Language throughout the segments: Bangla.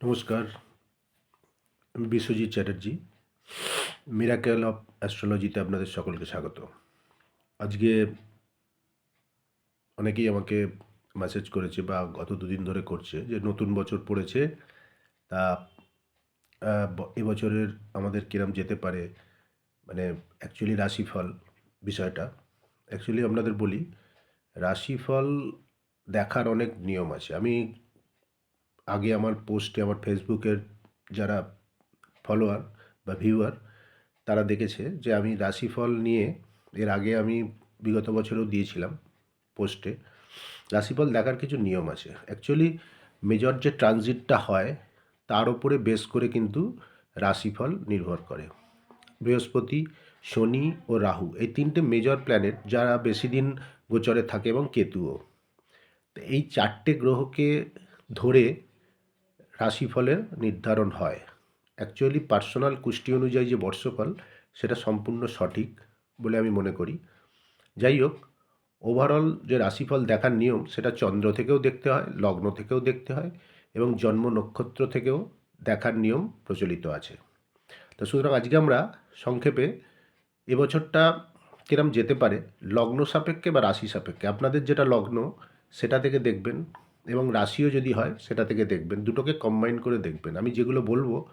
নমস্কার, আমি বিশ্বজিৎ চ্যাটার্জি মিরাকেল অফ অ্যাস্ট্রোলজিতে আপনাদের সকলকে স্বাগত। আজকে অনেকেই আমাকে মেসেজ করেছে বা গত দুদিন ধরে করছে যে নতুন বছর পড়েছে, তা এবছরের আমাদের কিরম যেতে পারে মানে অ্যাকচুয়ালি রাশিফল বিষয়টা। অ্যাকচুয়ালি আপনাদের বলি, রাশিফল দেখার অনেক নিয়ম আছে। আমি আগে আমার পোস্টে আমার ফেসবুকের যারা ফলোয়ার বা ভিউয়ার, তারা দেখেছে যে আমি রাশিফল নিয়ে এর আগে আমি বিগত বছরেও দিয়েছিলাম পোস্টে। রাশিফল দেখার কিছু নিয়ম আছে। অ্যাকচুয়ালি মেজর যে ট্রানজিটটা হয়, তার উপরে বেস করে কিন্তু রাশিফল নির্ভর করে। বৃহস্পতি, শনি ও রাহু এই তিনটে মেজর প্ল্যানেট যারা বেশি দিন গোচরে থাকে এবং কেতুও। এই চারটে গ্রহকে ধরে রাশিফলের নির্ধারণ হয়। অ্যাকচুয়ালি পার্সোনাল কুষ্টি অনুযায়ী যে বর্ষফল, সেটা সম্পূর্ণ সঠিক বলে আমি মনে করি। যাই হোক ওভারঅল যে রাশিফল দেখার নিয়ম, সেটা চন্দ্র থেকেও দেখতে হয়, লগ্ন থেকেও দেখতে হয় এবং জন্ম নক্ষত্র থেকেও দেখার নিয়ম প্রচলিত আছে। তো সুতরাং আজকে আমরা সংক্ষেপে এবছরটা কিরম যেতে পারে, লগ্ন সাপেক্ষে বা রাশি সাপেক্ষে? আপনাদের যেটা লগ্ন, সেটা থেকে দেখবেন। এবং রাশিও যদি হয়, সেটা থেকে দেখবেন। দুটোকে কম্বাইন করে দেখবেন। আমি যেগুলো বলব,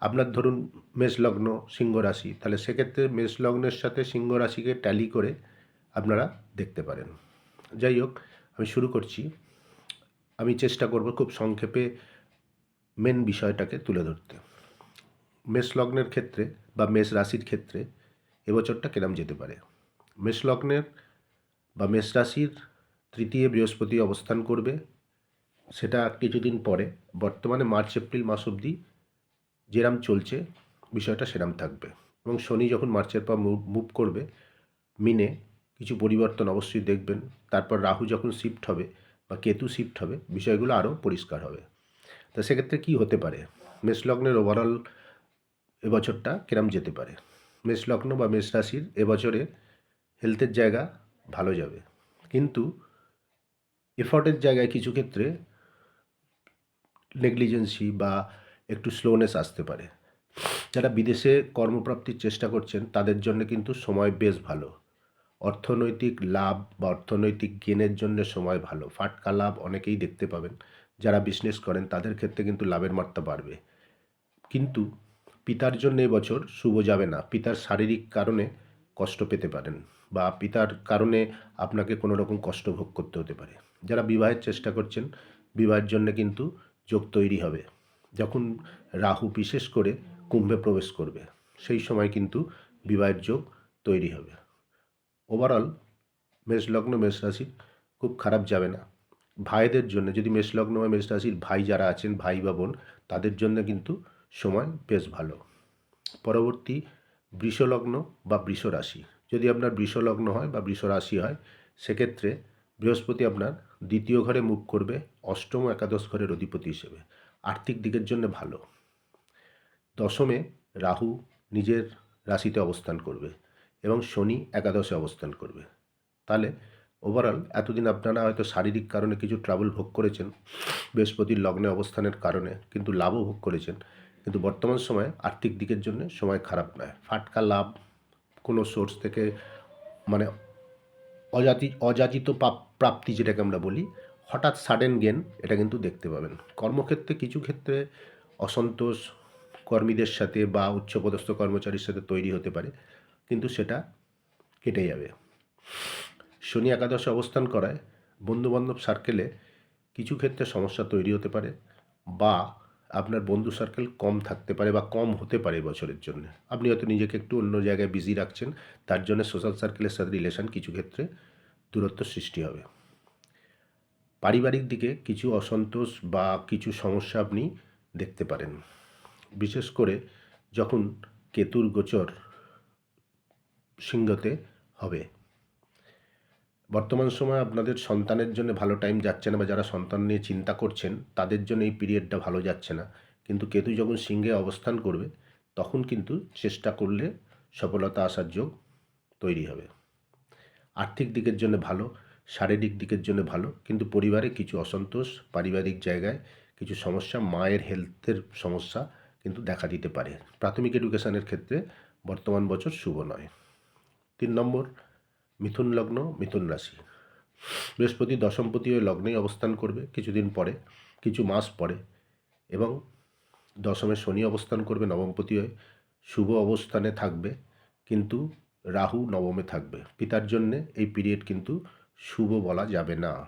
আপনার ধরুন মেষ লগ্ন সিংহ রাশি তাহলে সেক্ষেত্রে মেষ লগ্নের সাথে সিংহ রাশিকে ট্যালি করে আপনারা দেখতে পারেন। যাই হোক, আমি শুরু করছি। আমি চেষ্টা করব খুব সংক্ষেপে মেন বিষয়টাকে তুলে ধরতে। মেষ লগ্নের ক্ষেত্রে বা মেষ রাশির ক্ষেত্রে এবছরটা কেরাম যেতে পারে? মেষ লগ্নের বা মেষ রাশির তৃতীয় বৃহস্পতি অবস্থান করবে সেটা কিছুদিন পরে, বর্তমানে মার্চ, এপ্রিল মাস অবধি যেরাম চলছে, বিষয়টা সেরাম থাকবে। এবং শনি যখন মার্চের পর মুভ করবে, মিনে কিছু পরিবর্তন অবশ্যই দেখবেন। তারপর রাহু যখন শিফট হবে বা কেতু শিফট হবে, বিষয়গুলো আরও পরিষ্কার হবে। তো সেক্ষেত্রে কী হতে পারে? মেষলগ্নের ওভারঅল এবছরটা কিরম যেতে পারে? মেষলগ্ন বা মেষ রাশির এবছরে হেলথের জায়গা ভালো যাবে। কিন্তু এফর্টের জায়গায় কিছু ক্ষেত্রে নেগলিজেন্সি বা একটু স্লোনেস আসতে পারে। যারা বিদেশে কর্মপ্রাপ্তির চেষ্টা করছেন, তাদের জন্য কিন্তু সময় বেশ ভালো। অর্থনৈতিক লাভ বা অর্থনৈতিক গেনের জন্য সময় ভালো। ফাটকা লাভ অনেকেই দেখতে পাবেন। যারা বিজনেস করেন, তাদের ক্ষেত্রে কিন্তু লাভের মাত্রা বাড়বে। কিন্তু পিতার জন্য এবছর শুভ যাবে না। পিতার শারীরিক কারণে কষ্ট পেতে পারেন বা পিতার কারণে আপনাকে কোনো রকম কষ্ট ভোগ করতে হতে পারে। যারা বিবাহের চেষ্টা করছেন, বিবাহের জন্য কিন্তু যোগ তৈরি হবে, যখন রাহু বিশেষ করে কুম্ভে প্রবেশ করবে, সেই সময় কিন্তু বিবাহের যোগ তৈরি হবে। ওভারঅল মেষ লগ্ন মেষ রাশি খুব খারাপ যাবে না। ভাইদের জন্য, যদি মেষ লগ্ন বা মেষ রাশির ভাই যারা আছেন, ভাই বা বোন, তাদের জন্য কিন্তু সময় বেশ ভালো। পরবর্তী বৃষলগ্ন বা বৃষ রাশি যদি আপনার বৃষলগ্ন হয় বা বৃষ রাশি হয়, সেক্ষেত্রে বৃহস্পতি আপনার দ্বিতীয় ঘরে মুখ করবে, অষ্টম একাদশ ঘরের অধিপতি হিসেবে। আর্থিক দিকের জন্য ভালো। দশমে রাহু নিজের রাশিতে অবস্থান করবে এবং শনি একাদশে অবস্থান করবে। তাহলে ওভারঅল এতদিন আপনারা হয়তো শারীরিক কারণে কিছু ট্রাবল ভোগ করেছেন, বৃহস্পতির লগ্নে অবস্থানের কারণে কিন্তু লাভও ভোগ করেছেন, কিন্তু বর্তমান সময়ে আর্থিক দিকের জন্য সময় খারাপ নয়। ফাটকা লাভ কোনো সোর্স থেকে মানে অজাতি, অযাচিত প্রাপ্তি যেটাকে আমরা বলি, হঠাৎ সাডেন গেন এটা কিন্তু দেখতে পাবেন। কর্মক্ষেত্রে কিছু ক্ষেত্রে অসন্তোষ কর্মীদের সাথে বা উচ্চপদস্থ কর্মচারীর সাথে তৈরি হতে পারে, কিন্তু সেটা কেটে যাবে। শনি একাদশে অবস্থান করায় বন্ধুবান্ধব সার্কেলে কিছু ক্ষেত্রে সমস্যা তৈরি হতে পারে বা আপনার বন্ধু সার্কেল কম থাকতে পারে বা কম হতে পারে বছরের জন্য। আপনি হয়তো নিজেকে একটু অন্য জায়গায় বিজি রাখছেন, তার জন্য সোশ্যাল সার্কেলের সাথে রিলেশন কিছু ক্ষেত্রে দূরত্ব সৃষ্টি হবে। পারিবারিক দিকে কিছু অসন্তোষ বা কিছু সমস্যা আপনি দেখতে পারেন। বিশেষ করে যখন কেতুর গোচর সিংহতে হবে। বর্তমান সময় আপনাদের সন্তানের জন্য ভালো টাইম যাচ্ছে না বা যারা সন্তান নিয়ে চিন্তা করছেন, তাদের জন্য এই পিরিয়ডটা ভালো যাচ্ছে না। কিন্তু কেতু যখন সিংহে অবস্থান করবে, তখন কিন্তু চেষ্টা করলে সফলতা আসার যোগ তৈরি হবে। আর্থিক দিকের জন্য ভালো, শারীরিক দিকের জন্য ভালো, কিন্তু পরিবারে কিছু অসন্তোষ, পারিবারিক জায়গায় কিছু সমস্যা, মায়ের হেলথের সমস্যা কিন্তু দেখা দিতে পারে। প্রাথমিক এডুকেশনের ক্ষেত্রে বর্তমান বছর শুভ নয়। তিন নম্বর, মিথুন লগ্ন, মিথুন রাশি। বৃহস্পতি দশমপতি হয়ে লগ্নেই অবস্থান করবে কিছুদিন পরে, কিছু মাস পরে এবং দশমে শনি অবস্থান করবে, নবমপতি হয়ে শুভ অবস্থানে থাকবে, কিন্তু রাহু নবমে থাকবে। পিতার জন্যে এই পিরিয়ড কিন্তু শুভ বলা যাবে না।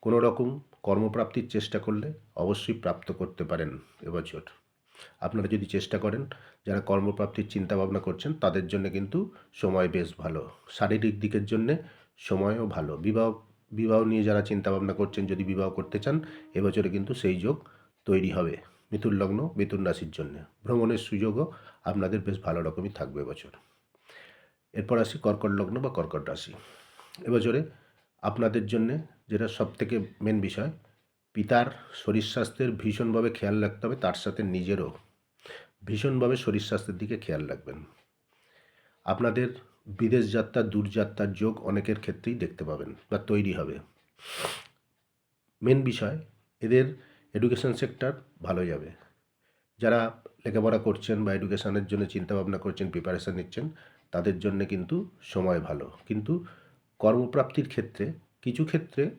কোনো রকম কর্মপ্রাপ্তির চেষ্টা করলে অবশ্যই প্রাপ্ত করতে পারেন এবছর। আপনারা যদি চেষ্টা করেন, যারা কর্মপ্রাপ্তির চিন্তা ভাবনা করছেন, তাদের জন্য কিন্তু সময় বেশ ভালো। শারীরিক দিকের জন্যে সময়ও ভালো। বিবাহ বিবাহ নিয়ে যারা চিন্তা ভাবনা করছেন, যদি বিবাহ করতে চান, এবছরে কিন্তু সেই যোগ তৈরি হবে মিথুন লগ্ন, মিথুন রাশির জন্য। ভ্রমণের সুযোগও আপনাদের বেশ ভালো রকমই থাকবে এবছর। এরপর আসি কর্কট লগ্ন বা কর্কট রাশি। এবছরে আপনাদের জন্যে যেটা সব থেকে মেন বিষয়, পিতার শরীর স্বাস্থ্যের ভীষণভাবে খেয়াল রাখতে হবে, তার সাথে নিজেরও ভীষণভাবে শরীর স্বাস্থ্যের দিকে খেয়াল রাখবেন। আপনাদের বিদেশ যাত্রা দূরযাত্রার যোগ অনেকের ক্ষেত্রেই দেখতে পাবেন বা তৈরি হবে। মেন বিষয়, এদের এডুকেশন সেক্টর ভালো যাবে। যারা লেখাপড়া করছেন বা এডুকেশনের জন্য চিন্তাভাবনা করছেন প্রিপারেশান নিচ্ছেন তাদের জন্য কিন্তু সময় ভালো। কিন্তু কর্মপ্রাপ্তির ক্ষেত্রে কিছু ক্ষেত্রে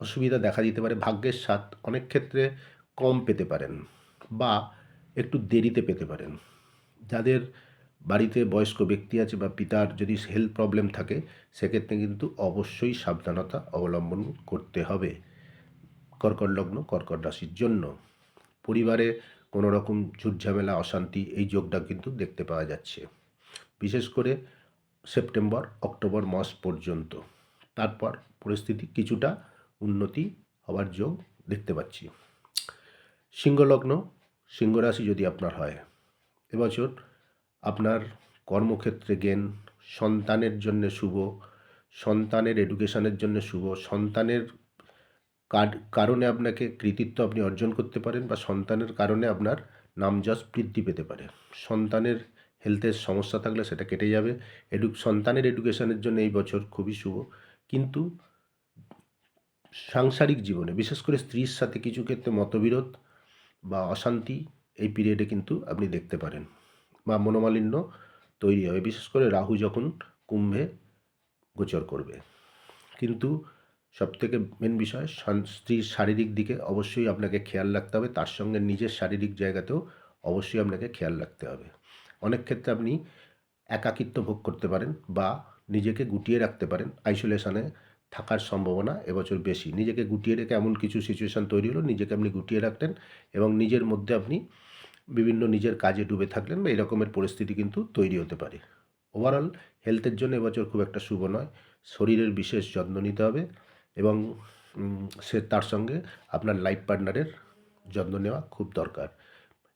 অসুবিধা দেখা দিতে পারে, ভাগ্যের স্বাদ অনেক ক্ষেত্রে কম পেতে পারেন বা একটু দেরিতে পেতে পারেন। যাদের বাড়িতে বয়স্ক ব্যক্তি আছে বা পিতার যদি হেলথ প্রবলেম থাকে, সেক্ষেত্রে কিন্তু অবশ্যই সাবধানতা অবলম্বন করতে হবে। কর্কট লগ্ন, কর্কট রাশির জন্য। পরিবারে কোনো রকম ঝুটঝামেলা, অশান্তি, এই যোগটা কিন্তু দেখতে পাওয়া যাচ্ছে। বিশেষ করে সেপ্টেম্বর, অক্টোবর মাস পর্যন্ত। তারপর পরিস্থিতি কিছুটা উন্নতি হওয়ার যোগ দেখতে পাচ্ছি। সিংহলগ্ন সিংহ রাশি যদি আপনার হয়, এবছর আপনার কর্মক্ষেত্রে জ্ঞান, সন্তানের জন্য শুভ, সন্তানের এডুকেশনের জন্য শুভ, সন্তানের কার- কারণে আপনাকে কৃতিত্ব আপনি অর্জন করতে পারেন বা সন্তানের কারণে আপনার নামযশ বৃদ্ধি পেতে পারে। সন্তানের হেলথের সমস্যা থাকলে সেটা কেটে যাবে। এডু সন্তানের এডুকেশনের জন্য এই বছর খুবই শুভ। কিন্তু সাংসারিক জীবনে, বিশেষ করে স্ত্রীর সাথে কিছু ক্ষেত্রে মতবিরোধ বা অশান্তি, এই পিরিয়ডে কিন্তু আপনি দেখতে পারেন বা মনোমালিন্য তৈরি হবে। বিশেষ করে রাহু যখন কুম্ভে গোচর করবে। কিন্তু সবথেকে মেন বিষয় স্ত্রীর শারীরিক দিকে অবশ্যই আপনাকে খেয়াল রাখতে হবে। তার সঙ্গে নিজের শারীরিক জায়গাতেও অবশ্যই আপনাকে খেয়াল রাখতে হবে। অনেক ক্ষেত্রে আপনি একাকিত্ব ভোগ করতে পারেন বা নিজেকে গুটিয়ে রাখতে পারেন। আইসোলেশনে থাকার সম্ভাবনা এবছর বেশি। নিজেকে গুটিয়ে রেখে এমন কিছু সিচুয়েশান তৈরি হলো, নিজেকে আপনি গুটিয়ে রাখলেন এবং নিজের মধ্যে আপনি বিভিন্ন নিজের কাজে ডুবে থাকলেন বা এরকমের পরিস্থিতি কিন্তু তৈরি হতে পারে। ওভারঅল হেলথের জন্য এবছর খুব একটা শুভ নয়। শরীরের বিশেষ যত্ন নিতে হবে এবং সে তার সঙ্গে আপনার লাইফ পার্টনারের যত্ন নেওয়া খুব দরকার।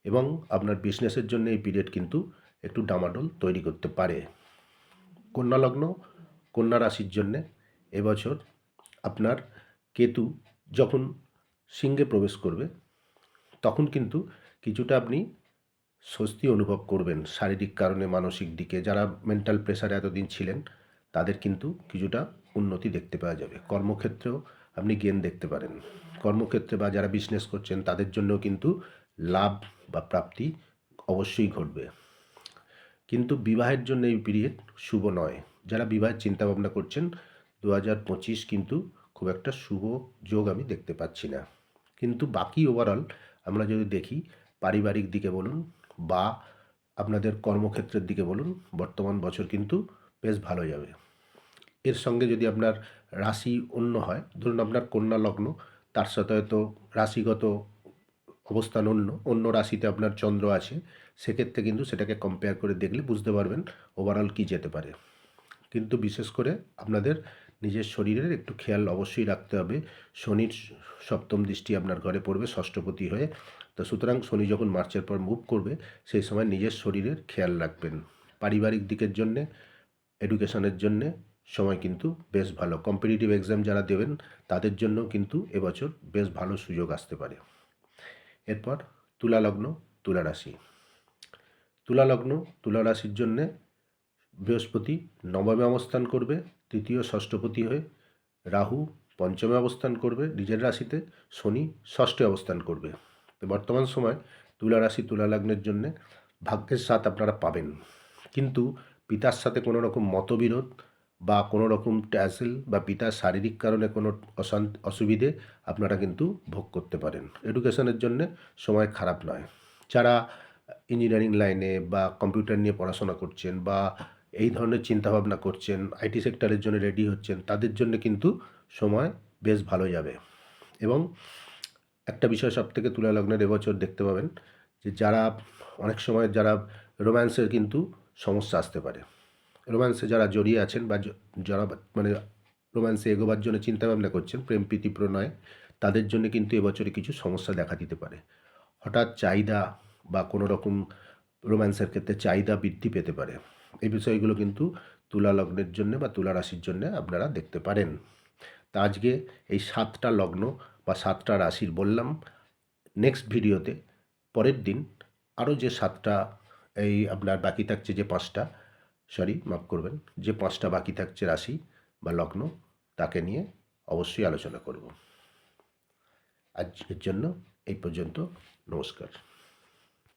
এবং আপনার বিজনেসের জন্য এই পিরিয়ড কিন্তু একটু ডামাডোল তৈরি করতে পারে। কন্যা লগ্ন, কন্যা রাশির জন্যে এবছর আপনার কেতু যখন সিংহে প্রবেশ করবে, তখন কিন্তু কিছুটা আপনি স্বস্তি অনুভব করবেন। শারীরিক কারণে, মানসিক দিকে যারা মেন্টাল প্রেশারে এতদিন ছিলেন, তাদের কিন্তু কিছুটা উন্নতি দেখতে পাওয়া যাবে। কর্মক্ষেত্রেও আপনি গেন দেখতে পারেন। কর্মক্ষেত্রে বা যারা বিজনেস করছেন, তাদের জন্য কিন্তু লাভ বা প্রাপ্তি অবশ্যই ঘটবে। কিন্তু বিবাহের জন্য এই পিরিয়ড শুভ নয়। যারা বিবাহের চিন্তাভাবনা করছেন দু হাজার পঁচিশ কিন্তু খুব একটা শুভ যোগ আমি দেখতে পাচ্ছি না। কিন্তু বাকি ওভারঅল আমরা যদি দেখি, পারিবারিক দিকে বলুন বা আপনাদের কর্মক্ষেত্রের দিকে বলুন, বর্তমান বছর কিন্তু বেশ ভালো যাবে। এর সঙ্গে যদি আপনার রাশি অন্য হয়, ধরুন আপনার কন্যা লগ্ন, তার সাথে হয়তো রাশিগত অবস্থান অন্য অন্য রাশিতে আপনার চন্দ্র আছে, সেক্ষেত্রে কিন্তু সেটাকে কম্পেয়ার করে দেখলে বুঝতে পারবেন ওভারঅল কী যেতে পারে। কিন্তু বিশেষ করে আপনাদের নিজের শরীরের একটু খেয়াল অবশ্যই রাখতে হবে, শনির সপ্তম দৃষ্টি আপনার ঘরে পড়বে, ষষ্ঠপতি হয়ে। তো সুতরাং শনি যখন মার্চের পর মুভ করবে, সেই সময় নিজের শরীরের খেয়াল রাখবেন। পারিবারিক দিকের জন্যে এডুকেশনের জন্যে সময় কিন্তু বেশ ভালো। কম্পিটিটিভ এক্সাম যারা দেবেন, তাদের জন্য কিন্তু এবছর বেশ ভালো সুযোগ আসতে পারে। এরপর তুলা লগ্ন, তুলা রাশি। তুলা লগ্ন, তুলা রাশির জন্যে বৃহস্পতি নবমে অবস্থান করবে, তৃতীয় ষষ্ঠপতি হয়ে রাহু পঞ্চমে অবস্থান করবে, নিজের রাশিতে শনি ষষ্ঠে অবস্থান করবে। বর্তমান সময় তুলা রাশি, তুলা লগ্নের জন্যে ভাগ্যের সাথ আপনারা পাবেন। কিন্তু পিতার সাথে কোনো রকম মতবিরোধ বা কোনো রকম ট্যাসেল বা পিতার শারীরিক কারণে কোনো অশান্ত, অসুবিধে আপনারা কিন্তু ভোগ করতে পারেন। এডুকেশনের জন্য সময় খারাপ নয়। যারা ইঞ্জিনিয়ারিং লাইনে বা কম্পিউটার নিয়ে পড়াশোনা করছেন বা এই ধরনের চিন্তাভাবনা করছেন আইটি সেক্টরের জন্য রেডি হচ্ছেন, তাদের জন্য কিন্তু সময় বেশ ভালো যাবে। এবং একটা বিষয় সব থেকে তুলা লগ্নের এবছর দেখতে পাবেন যে যারা, অনেক সময় যারা রোম্যান্সের কিন্তু সমস্যা আসতে পারে। রোম্যান্সে যারা জড়িয়ে আছেন বা যারা মানে রোম্যান্সে এগোবার জন্য চিন্তাভাবনা করছেন, প্রেম, প্রীতি, প্রণয়, তাদের জন্য কিন্তু এবছরে কিছু সমস্যা দেখা দিতে পারে। হঠাৎ চাহিদা বা কোনো রকম রোম্যান্সের ক্ষেত্রে চাহিদা বৃদ্ধি পেতে পারে। এই বিষয়গুলো কিন্তু তুলা লগ্নের জন্য বা তুলা রাশির জন্য আপনারা দেখতে পারেন। তা আজকে এই সাতটা লগ্ন বা সাতটা রাশির বললাম। নেক্সট ভিডিওতে, পরের দিন আরও যে সাতটা, এই আপনার বাকি থাকছে যে পাঁচটা সরি, মাফ করবেন, যে পাঁচটা বাকি থাকছে রাশি বা লগ্ন, তাকে নিয়ে অবশ্যই আলোচনা করব। আজকের জন্য এই পর্যন্ত, নমস্কার।